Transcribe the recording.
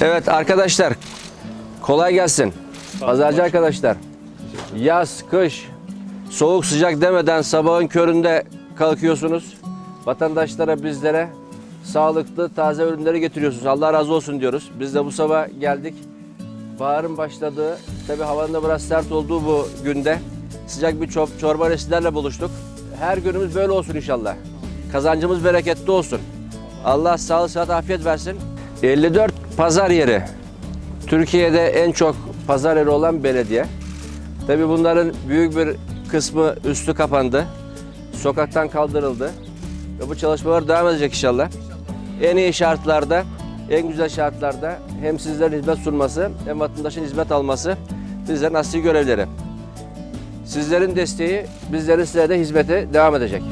Evet arkadaşlar kolay gelsin. Pazarcı arkadaşlar. Yaz, kış, soğuk sıcak demeden sabahın köründe kalkıyorsunuz. Vatandaşlara bizlere sağlıklı taze ürünleri getiriyorsunuz. Allah razı olsun diyoruz. Biz de bu sabah geldik. Baharın başladığı, tabi havanın da biraz sert olduğu bu günde sıcak bir çor- çorba ile sizlerle buluştuk. Her günümüz böyle olsun inşallah. Kazancımız bereketli olsun. Allah sağlık, sıhhat, afiyet versin. 54 pazar yeri. Türkiye'de en çok pazar yeri olan belediye. Tabii bunların büyük bir kısmı üstü kapandı. Sokaktan kaldırıldı. Ve bu çalışmalar devam edecek inşallah. En iyi şartlarda, en güzel şartlarda hem sizlerin hizmet sunması hem vatandaşın hizmet alması bizlerin asli görevleri. Sizlerin desteği bizlerin size de hizmete devam edecek.